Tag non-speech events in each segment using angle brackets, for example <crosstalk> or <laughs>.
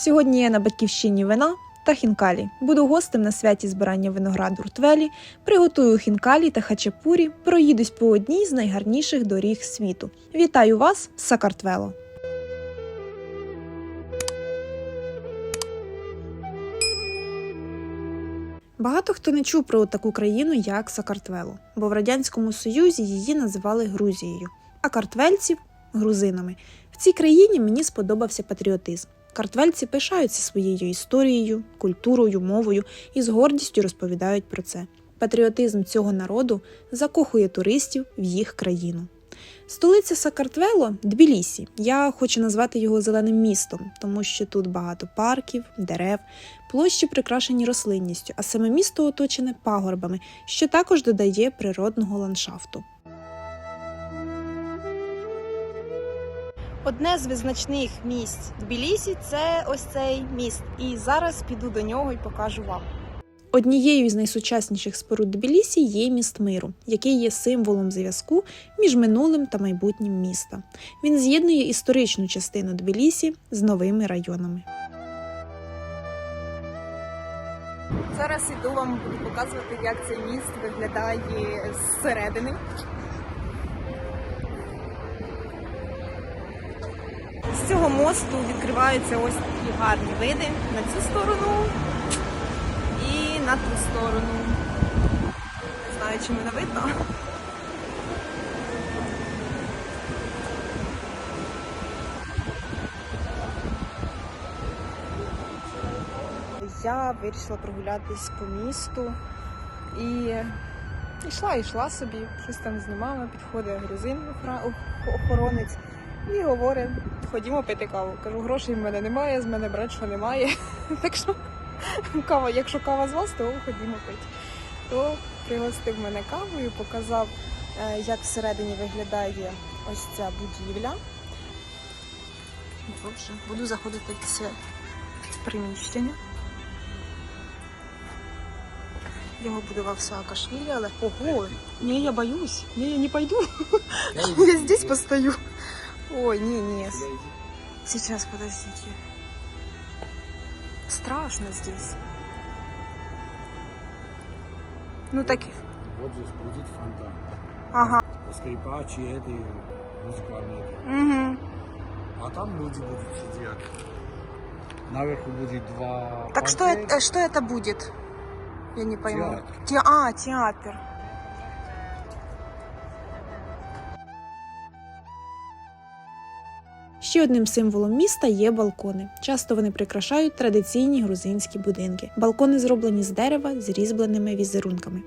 Сьогодні я на батьківщині вина та хінкалі. Буду гостем на святі збирання винограду ртвелі, приготую хінкалі та хачапурі, проїдусь по одній з найгарніших доріг світу. Вітаю вас Сакартвело! Багато хто не чув про таку країну, як Сакартвело, бо в Радянському Союзі її називали Грузією, а картвельців грузинами. В цій країні мені сподобався патріотизм. Картвельці пишаються своєю історією, культурою, мовою і з гордістю розповідають про це. Патріотизм цього народу закохує туристів в їх країну. Столиця Сакартвело Тбілісі. Я хочу назвати його зеленим містом, тому що тут багато парків, дерев, площі прикрашені рослинністю, а саме місто оточене пагорбами, що також додає природного ландшафту. Одне з визначних місць Тбілісі це ось цей міст. І зараз піду до нього і покажу вам. Однією із найсучасніших споруд Тбілісі є міст миру, який є символом зв'язку між минулим та майбутнім міста. Він з'єднує історичну частину Тбілісі з новими районами. Зараз іду вам буду показувати, як цей міст виглядає зсередини. Цього мосту відкриваються ось такі гарні види на цю сторону і на ту сторону. Не знаю, чи мене видно. Я вирішила прогулятись по місту і йшла, йшла собі, щось там знімала, підходить грузин охоронець і говорить, ходімо пити каву. Кажу, грошей в мене немає, з мене брать, що немає. <laughs> Так що кава, якщо кава з вас, то ходімо пити. То пригостив мене кавою, показав, е, як всередині виглядає ось ця будівля. Отже, буду заходити в це приміщення. Його будував Саакашвілі, але ого, ні, я боюсь, ні, я не пойду. Я <laughs> здесь постою. Ой, не, не. Сейчас, подождите. Страшно здесь. Ну так, Вот здесь будет фонтан. ага. Скрипачи, это и музыкальные. Угу. А там люди будут сидеть. Наверху будет два Так что это, что это будет? Я не пойму. Театр. Те- а, театр. Ще одним символом міста є балкони. Часто вони прикрашають традиційні грузинські будинки. Балкони зроблені з дерева з різьбленими візерунками.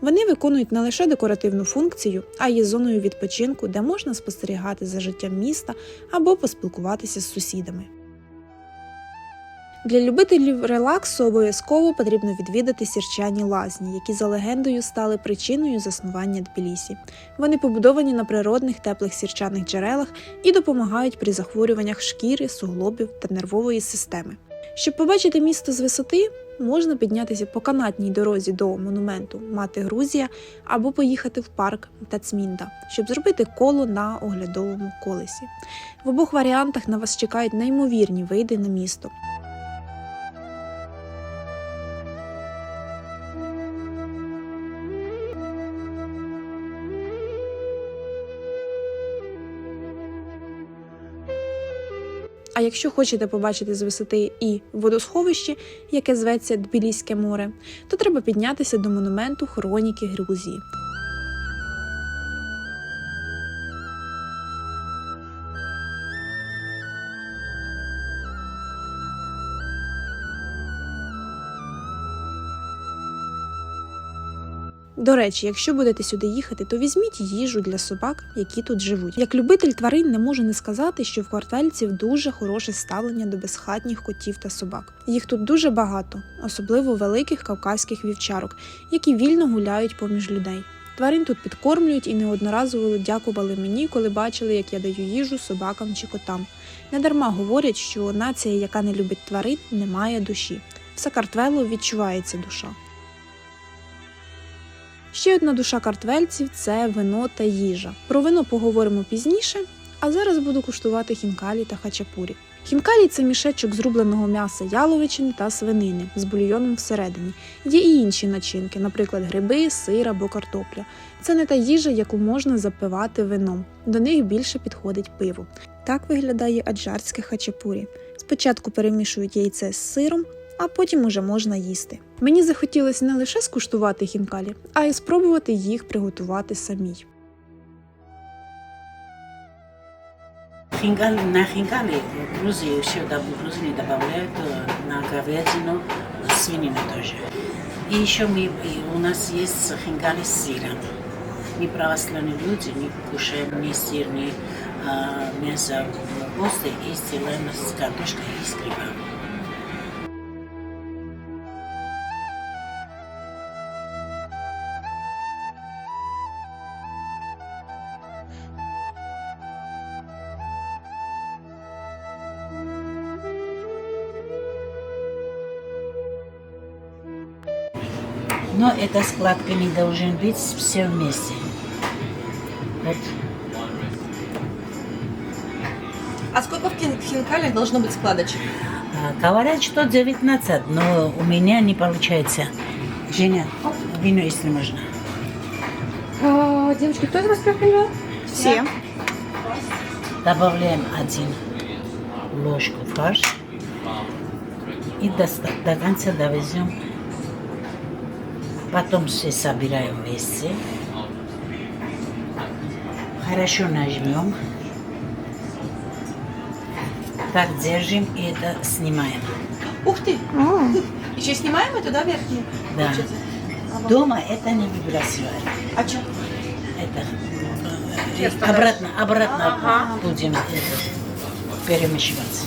Вони виконують не лише декоративну функцію, а є зоною відпочинку, де можна спостерігати за життям міста або поспілкуватися з сусідами. Для любителів релаксу обов'язково потрібно відвідати сірчані лазні, які за легендою стали причиною заснування Тбілісі. Вони побудовані на природних теплих сірчаних джерелах і допомагають при захворюваннях шкіри, суглобів та нервової системи. Щоб побачити місто з висоти, можна піднятися по канатній дорозі до монументу Мати Грузія або поїхати в парк Тацмінда, щоб зробити коло на оглядовому колесі. В обох варіантах на вас чекають неймовірні види на місто. Якщо хочете побачити з висоти і водосховище, яке зветься Тбіліське море, то треба піднятися до монументу Хроніки Грузії. До речі, якщо будете сюди їхати, то візьміть їжу для собак, які тут живуть. Як любитель тварин не можу не сказати, що в квартальців дуже хороше ставлення до безхатніх котів та собак. Їх тут дуже багато, особливо великих кавказьких вівчарок, які вільно гуляють поміж людей. Тварин тут підкормлюють і неодноразово дякували мені, коли бачили, як я даю їжу собакам чи котам. Недарма говорять, що нація, яка не любить тварин, не має душі. В Сакартвело відчувається душа. Ще одна душа картвельців це вино та їжа. Про вино поговоримо пізніше, а зараз буду куштувати хінкалі та хачапурі. Хінкалі це мішечок з рубленого м'яса яловичини та свинини з бульйоном всередині. Є і інші начинки, наприклад, гриби, сир або картопля. Це не та їжа, яку можна запивати вином. До них більше підходить пиво. Так виглядає аджарське хачапурі. Спочатку перемішують яйце з сиром, а потім уже можна їсти. Мені захотілося не лише скуштувати хінкалі, а й спробувати їх приготувати самій. Хинкали, на хинкали в Грузии все да, в Грузии добавляют э, на говядину, свинину тоже. И еще мы, и у нас есть хинкали с сыром. Мы православные люди, не кушаем ни сыр, ни а, мясо. Просто и сделаем с картошкой и с грибами. Эта складка не должен быть все вместе. Вот А сколько в хин- хинкалях должно быть складочек? А, Говорят, что 19, но у меня не получается. Женя, вино, если можно. А, девочки, кто из вас проходил? Всі. Добавляем один ложку фарш и до, до конца довезем. Потом все собираем вместе. Хорошо нажмем. Так держим и это снимаем. Ух ты! <laughs> Еще снимаем это, да, верхнюю? Да. Получается? Дома это не выбрасываем. А что? Это э, Я стараюсь. обратно, обратно Ага. будем это, перемешивать.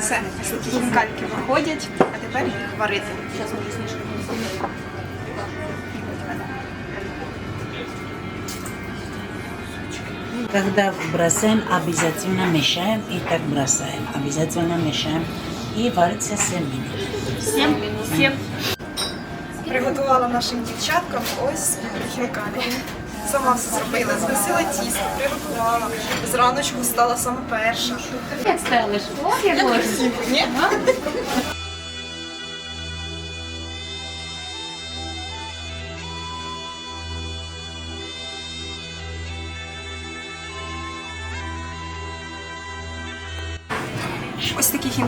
Все, хінкальки виходять, а тепер їх варити. Когда бросаем, обязательно мешаем и так бросаем. Обязательно мешаем. И варится 7 минут. Семь минут. Семь. Приготувала нашим дівчаткам ось хінкалі. Сама все зробила, змісила тісто, приготувала. Зраночку стала сама перша. Як стелиш? Як. Ні?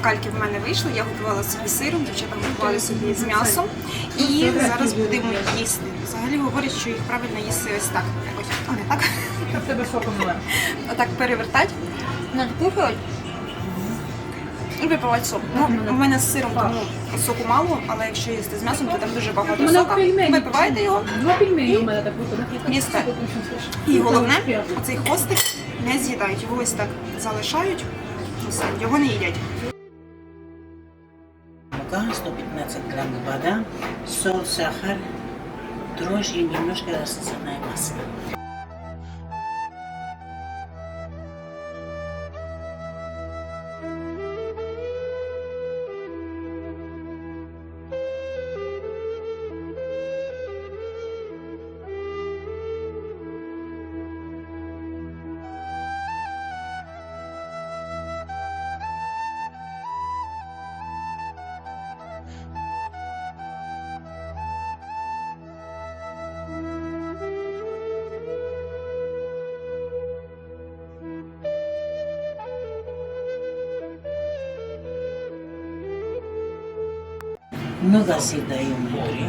Ось хінкальки в мене вийшли. Я готувала собі сиром, дівчата готували собі з м'ясом. І зараз будемо їсти. Взагалі говорять, що їх правильно їсти ось так. Якось, а не так. Тебе соком Отак перевертати. Кухають. І випивати сок. Ну, у мене з сиром тому соку мало, але якщо їсти з м'ясом, то там дуже багато сока. Випиваєте його, Два пельмені у мене так їсте. І головне, цей хвостик не з'їдають. Його ось так залишають. Його не їдять. 115 грамм вода, соль, сахар, дрожжи и немножко растительное масло. Много сил даю внутри.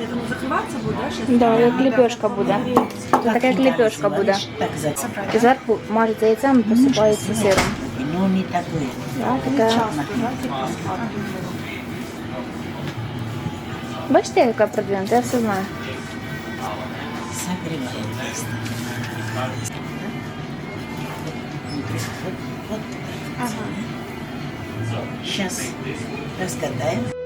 Это не закрываться будет, да? сейчас? Да, як ліпешка буде. Це така як ліпешка буде. Так, за І зверху мажеться яйцем, посипається сиром. Ну, не такое. Да, така. Бачите, яка продвинута, я все знаю. Согреваем просто. Вот, вот так. Сейчас раскатаем.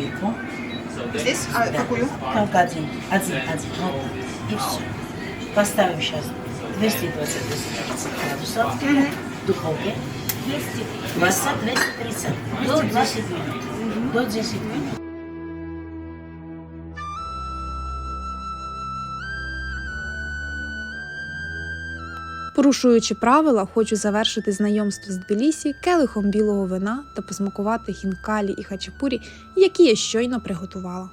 Делаем дырку. Здесь? А какую? Как один, один, один. Вот так. И все. Поставим сейчас 220-230 градусов в духовке. 220-230 до 10 минут. До 10 минут. Порушуючи правила, хочу завершити знайомство з Тбілісі келихом білого вина та посмакувати хінкалі і хачапурі, які я щойно приготувала.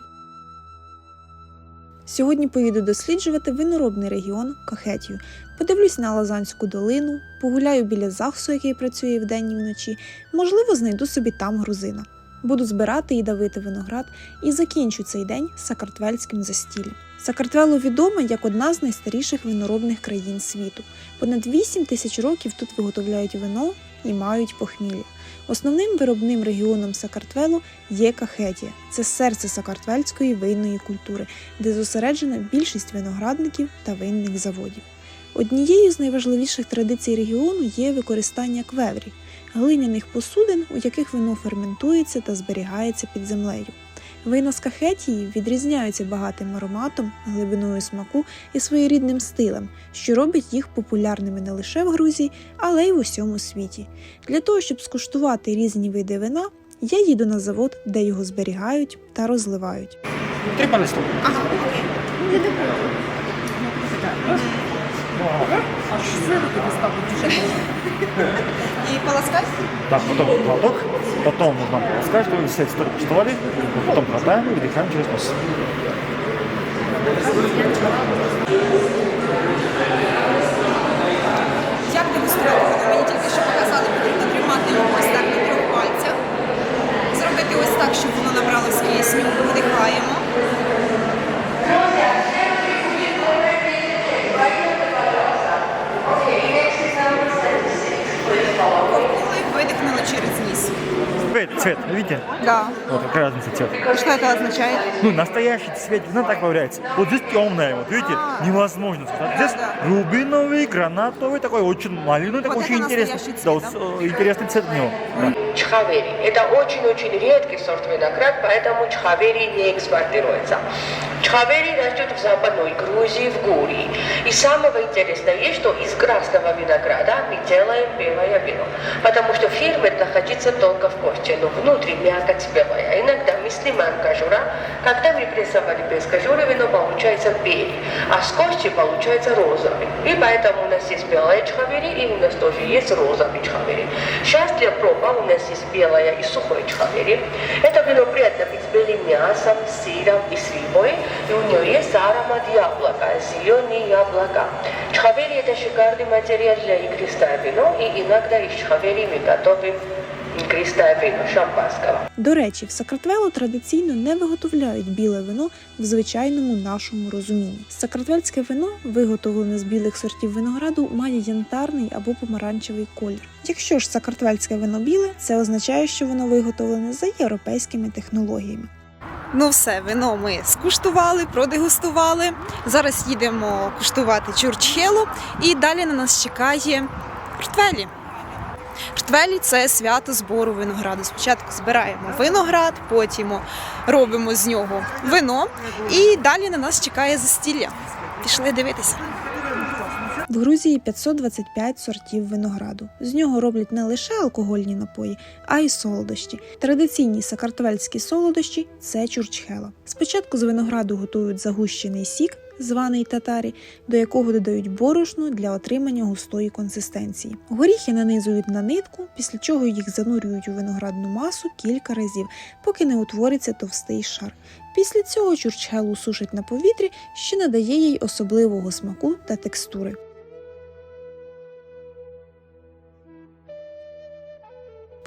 Сьогодні поїду досліджувати виноробний регіон Кахетію, подивлюсь на Лазанську долину, погуляю біля Захсу, який працює вдень і вночі, можливо, знайду собі там грузина. Буду збирати і давити виноград і закінчу цей день сакартвельським застіллям. Сакартвело відоме як одна з найстаріших виноробних країн світу. Понад 8 тисяч років тут виготовляють вино і мають похмілля. Основним виробним регіоном Сакартвелу є Кахетія. Це серце сакартвельської винної культури, де зосереджена більшість виноградників та винних заводів. Однією з найважливіших традицій регіону є використання квеврі глиняних посудин, у яких вино ферментується та зберігається під землею. Вина з Кахетії відрізняються багатим ароматом, глибиною смаку і своєрідним стилем, що робить їх популярними не лише в Грузії, але й в усьому світі. Для того, щоб скуштувати різні види вина, я їду на завод, де його зберігають та розливають. Три по листу. И полоскать? Так, потом глоток, потом нужно полоскать, чтобы все чувствовали, потом хватаем и выдыхаем через нос. Да. Вот какая разница цвет. Что это означает? Ну, настоящий цвет вина так появляется. Вот здесь темное, вот видите, невозможно сказать. Здесь А. Да, рубиновый, гранатовый, такой очень малиновый, такой Вот очень интересный. настоящий Да, цвет, вот, э, интересный цвет у него. Да. Чхавери. Это очень-очень редкий сорт виноград, поэтому чхавери не экспортируется. Чхавери растет в Западной Грузии, в Гурии. И самого интересного есть, что из красного винограда мы делаем белое вино. Потому что фермент находится только в кости, но внутри мякоть белая. Иногда мы снимаем кожура. Когда мы прессовали без кожуры, вино получается белый, а с кости получается розовый. И поэтому у нас есть белая чхавери, и у нас тоже есть розовый чхавери. Сейчас для проба у нас есть белая и сухой чхавери. Это вино приятно быть с белым мясом, сыром и с рыбой. И у нее есть аромат яблока, зеленые яблока. Чхавери это шикарный материал для игристое вино, и иногда из чхавери мы готовим игристое вино шампанского. До речі, в Сакартвелу традиційно не виготовляють біле вино в звичайному нашому розумінні. Сакартвельське вино, виготовлене з білих сортів винограду, має янтарний або помаранчевий колір. Якщо ж сакартвельське вино біле, це означає, що воно виготовлене за європейськими технологіями. Ну все, вино ми скуштували, продегустували. Зараз їдемо куштувати чурчхелу і далі на нас чекає ртвелі. Ртвелі це свято збору винограду. Спочатку збираємо виноград, потім робимо з нього вино, і далі на нас чекає застілля. Пішли дивитися. В Грузії 525 сортів винограду. З нього роблять не лише алкогольні напої, а й солодощі. Традиційні сакартвельські солодощі це чурчхела. Спочатку з винограду готують загущений сік, званий татарі, до якого додають борошно для отримання густої консистенції. Горіхи нанизують на нитку, після чого їх занурюють у виноградну масу кілька разів, поки не утвориться товстий шар. Після цього чурчхелу сушать на повітрі, що надає їй особливого смаку та текстури.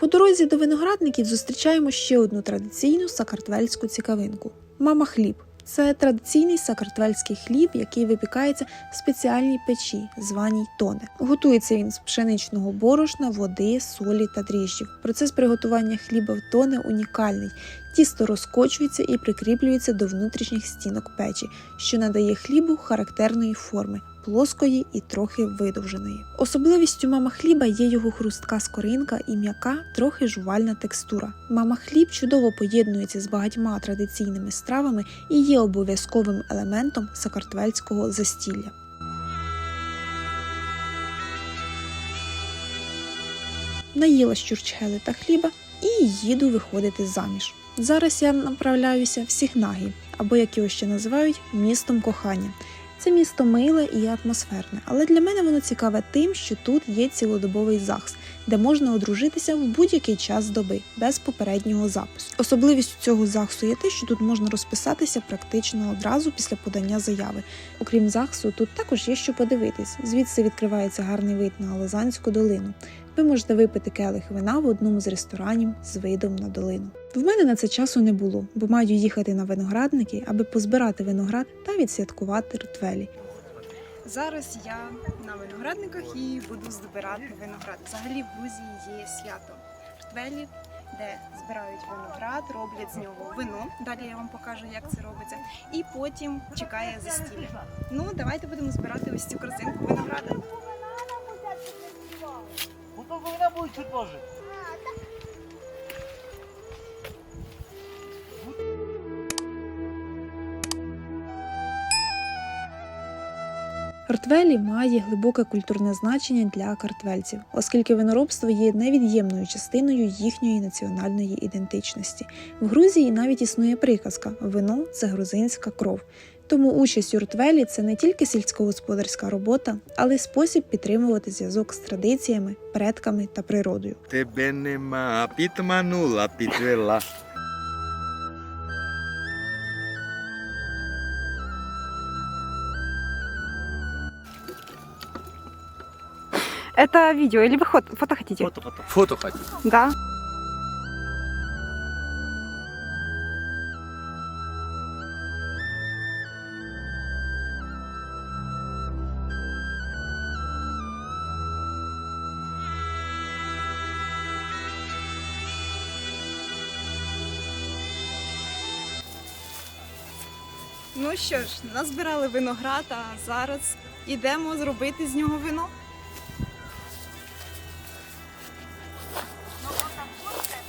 По дорозі до виноградників зустрічаємо ще одну традиційну сакартвельську цікавинку мама хліб. Це традиційний сакартвельський хліб, який випікається в спеціальній печі, званій тоне. Готується він з пшеничного борошна, води, солі та дріжджів. Процес приготування хліба в тоне унікальний. Тісто розкочується і прикріплюється до внутрішніх стінок печі, що надає хлібу характерної форми. Плоскої і трохи видовженої. Особливістю мама хліба є його хрустка скоринка і м'яка, трохи жувальна текстура. Мама хліб чудово поєднується з багатьма традиційними стравами і є обов'язковим елементом сакартвельського застілля. Наїла чурчхели та хліба і їду виходити заміж. Зараз я направляюся в Сігнагі, або як його ще називають містом кохання. Це місто миле і атмосферне, але для мене воно цікаве тим, що тут є цілодобовий ЗАГС, де можна одружитися в будь-який час доби без попереднього запису. Особливістю цього ЗАГСу є те, що тут можна розписатися практично одразу після подання заяви. Окрім ЗАГСу, тут також є що подивитись. Звідси відкривається гарний вид на Лозанську долину. Ви можете випити келих вина в одному з ресторанів з видом на долину. В мене на це часу не було, бо маю їхати на виноградники, аби позбирати виноград та відсвяткувати ртвелі. Зараз я на виноградниках і буду збирати виноград. Взагалі в Грузії є свято ртвелі, де збирають виноград, роблять з нього вино. Далі я вам покажу, як це робиться. І потім чекає застілля. Ну, давайте будемо збирати ось цю корзинку винограду. Ртвелі має глибоке культурне значення для картвельців, оскільки виноробство є невід'ємною частиною їхньої національної ідентичності. В Грузії навіть існує приказка вино це грузинська кров. Тому участь у ртвелі це не тільки сільськогосподарська робота, але й спосіб підтримувати зв'язок з традиціями, предками та природою. Тебе нема, підманула, підвела. Это видео или вы фото хотите? Фото, фото. Фото хотим. Да. Що ж, назбирали виноград, а зараз ідемо зробити з нього вино.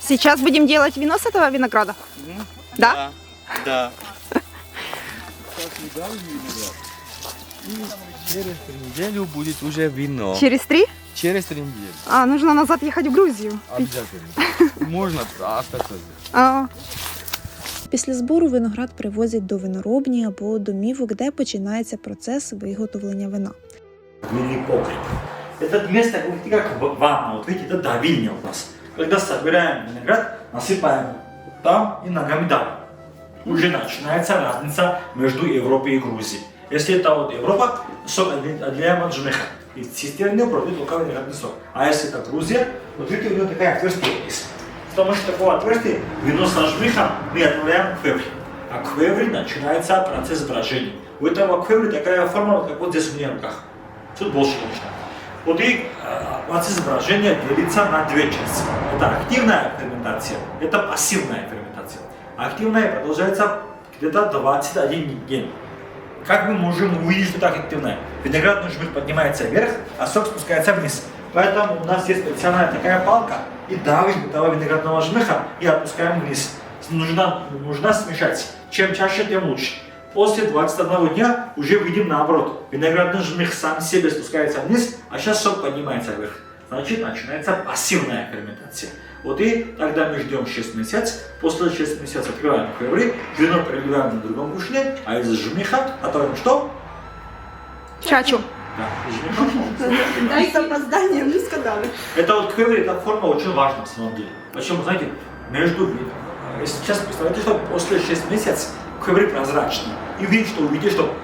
Сейчас будем делать вино с этого винограда? Да? Да. Через три недели будет уже вино. Через три? Через три недели. А, нужно назад ехать в Грузию. Обязательно. <laughs> Можно остаться здесь. А, Після збору виноград привозять до виноробні або домівок, де починається процес виготовлення вина. Винный погреб. Это место вот как в- ванна, вот видите, это давильня у нас. Когда собираем виноград, насыпаем там и ногами давим. Уже начинается разница между Европой и Грузией. Если это вот Европа, сок отделя- отделяем от жмыха. И цистерны продают только виноградный сок. А если это Грузия, вот видите, у него такая отверстие есть. С помощью такого отверстия вино с жмыхом мы отправляем квеври. А квеври начинается процесс брожения. У этого квеври такая форма, как вот здесь у меня в руках. Тут больше нужно. Вот и э, процесс брожения делится на две части. Это активная ферментация, это пассивная ферментация. Активная продолжается где-то 21 день. Как мы можем увидеть, что так активная? Виноградный жмых поднимается вверх, а сок спускается вниз. Поэтому у нас есть специальная такая палка, и давим этого виноградного жмыха и опускаем вниз. Нужно, нужно смешать. Чем чаще, тем лучше. После 21 дня уже видим наоборот. Виноградный жмых сам себе спускается вниз, а сейчас сок поднимается вверх. Значит, начинается пассивная ферментация. Вот и тогда мы ждем 6 месяцев. После 6 месяцев открываем квеври, вино переливаем на другом кушне, а из жмыха готовим что? Чачу. Да, жмыха. З опозданням не сказали. Это вот квеври, эта форма очень важна на самом деле. Почему, знаете, между. Если сейчас представляете, что после 6 месяцев квеври прозрачный. И видите, что увидите, что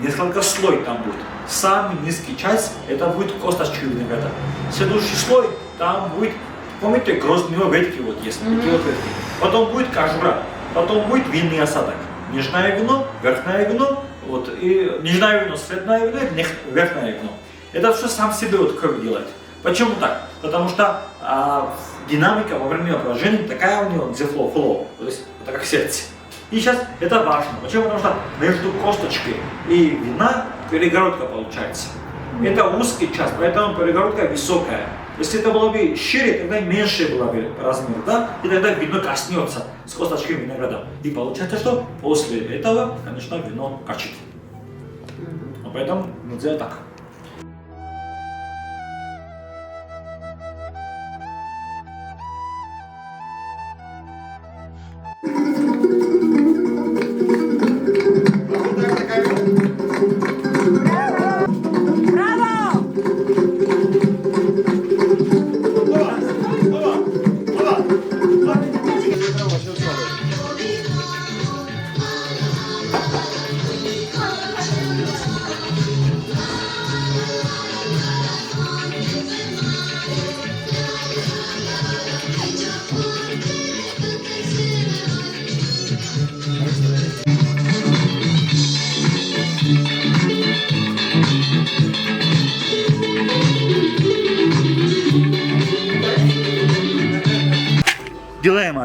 несколько слой там будет. Самый низкий часть, это будет косточки винограда. Следующий слой, там будет, помните, гроздные ветки вот есть, такие вот ветки. Потом будет кожура, потом будет винный осадок. Нижнее вино, верхнее вино, вот, и нижнее вино, среднее вино, и верхнее вино. Это все сам себе вот кровь делает. Почему так? Потому что а, динамика во время брожения такая у него, flow, flow, то есть это как сердце. И сейчас это важно. Почему? Потому что между косточкой и вина перегородка получается. Это узкий час, поэтому перегородка высокая. Если это было бы шире, тогда меньше было бы размер, да? И тогда вино коснется с косточкой винограда. И получается, что после этого, конечно, вино качит. А поэтому нельзя так.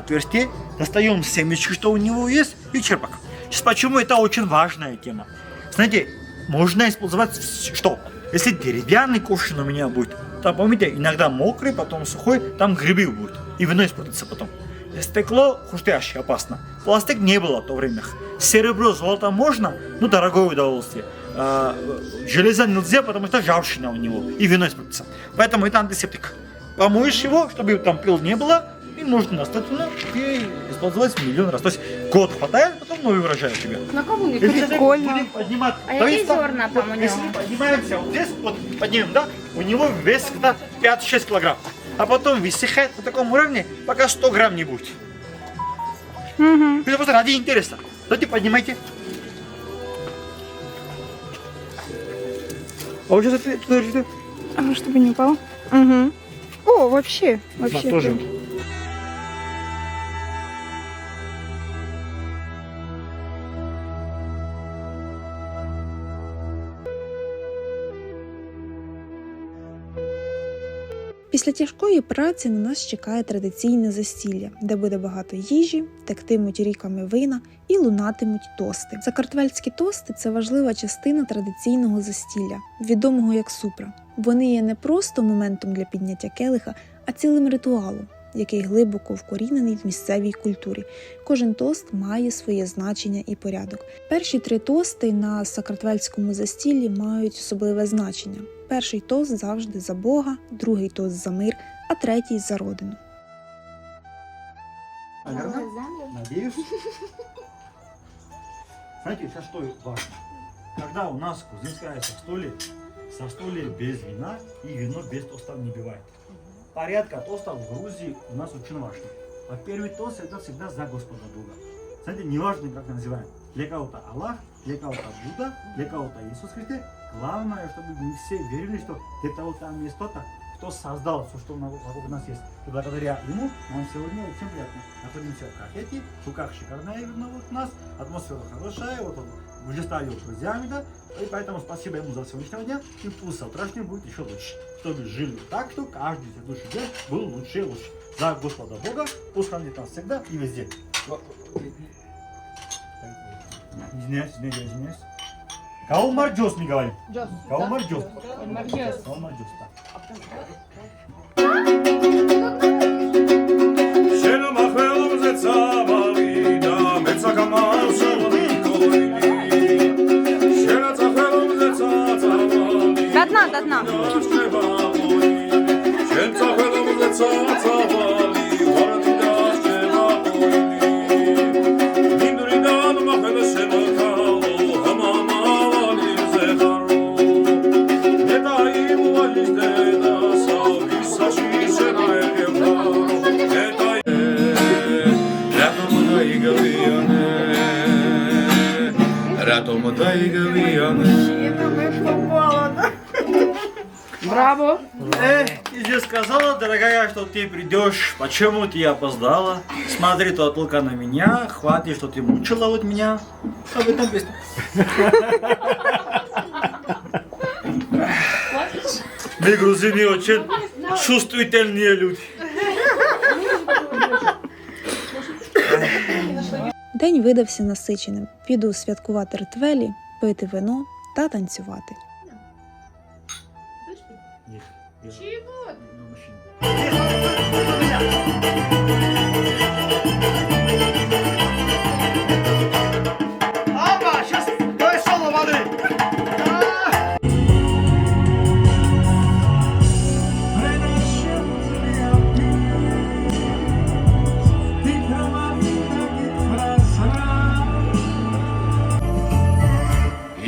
Отверстие, достаем семечки, что у него есть, и черпак. Сейчас почему это очень важная тема. Знаете, можно использовать что? Если деревянный ковшин у меня будет, там, помните, иногда мокрый, потом сухой, там грибы будет, и вино испортится потом. Стекло хрустящее, опасно. Пластик не было в то время. Серебро, золото можно, но дорогое удовольствие. А, железо нельзя, потому что ржавчина у него, и вино испортится. Поэтому это антисептик. Помоешь его, чтобы там пил не было, и можно достаточно и использовать миллион раз. То есть год хватает, потом новый урожай у тебя. На кого не Если Прикольно. поднимать, А то есть там- зерна там вот у Если него? поднимаемся вот здесь, вот поднимем, да, у него вес где-то 5-6 килограмм. А потом высыхает на таком уровне, пока 100 грамм не будет. Это просто ради интереса. Давайте поднимайте. А вот сейчас это, А ну, чтобы не упало. Угу. О, вообще, вообще. да, тоже. Після тяжкої праці на нас чекає традиційне застілля, де буде багато їжі, тектимуть ріками вина і лунатимуть тости. Закартвельські тости це важлива частина традиційного застілля, відомого як супра. Вони є не просто моментом для підняття келиха, а цілим ритуалом, який глибоко вкорінений в місцевій культурі. Кожен тост має своє значення і порядок. Перші три тости на сакартвельському застіллі мають особливе значення. Перший тост завжди за Бога, другий тост за мир, а третій за родину. Надеюсь. Знаете, сейчас что важно? Когда у нас кузинское застолье, застолье без вина и вино без тостов не бывает. Порядка тостов в Грузии у нас очень важно. А первый тост это всегда за Господа Бога. Знаете, неважно, как называем. Для кого-то Аллах, для кого-то Будда, для кого-то Иисус Христос. Главное, чтобы мы все верили, что где-то вот там есть кто-то, кто создал все, что вокруг нас есть. И благодаря ему нам сегодня очень приятно. Находимся в кафете, в руках шикарное вино вот у нас, атмосфера хорошая, вот он, мы же стали друзьями, да, и поэтому спасибо ему за сегодняшнего дня, и пусть завтрашний будет еще лучше, чтобы жили так, что каждый следующий день был лучше и лучше. За Господа Бога, пусть хранит нас всегда и везде. Извиняюсь, извиняюсь, извиняюсь. Каумар Джос не говорим. Каумар Джос. Каумар Джос, да. Шена махвелом зе цавали, да одна, одна. ты придешь. Почему ты опоздала? Смотри то только на меня. Хватит, что ты мучила вот меня. Об этом песня. Мы грузины очень чувствительные люди. День видався насиченим. Піду святкувати ртвелі, пити вино та танцювати. Ага,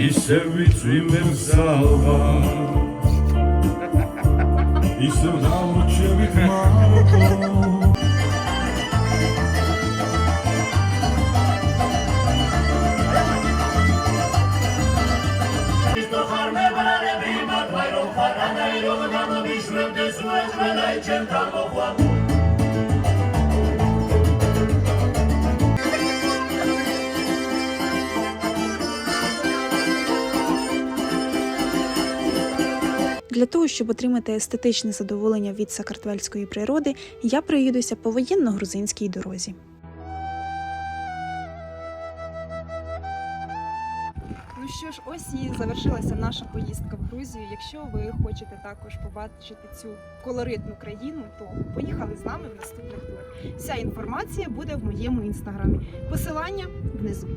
Είσαι βίτσι με ψάλβα Для того, щоб отримати естетичне задоволення від сакартвельської природи, я проїдуся по воєнно-грузинській дорозі. Ось і завершилася наша поїздка в Грузію. Якщо ви хочете також побачити цю колоритну країну, то поїхали з нами в наступних турах. Вся інформація буде в моєму інстаграмі. Посилання внизу.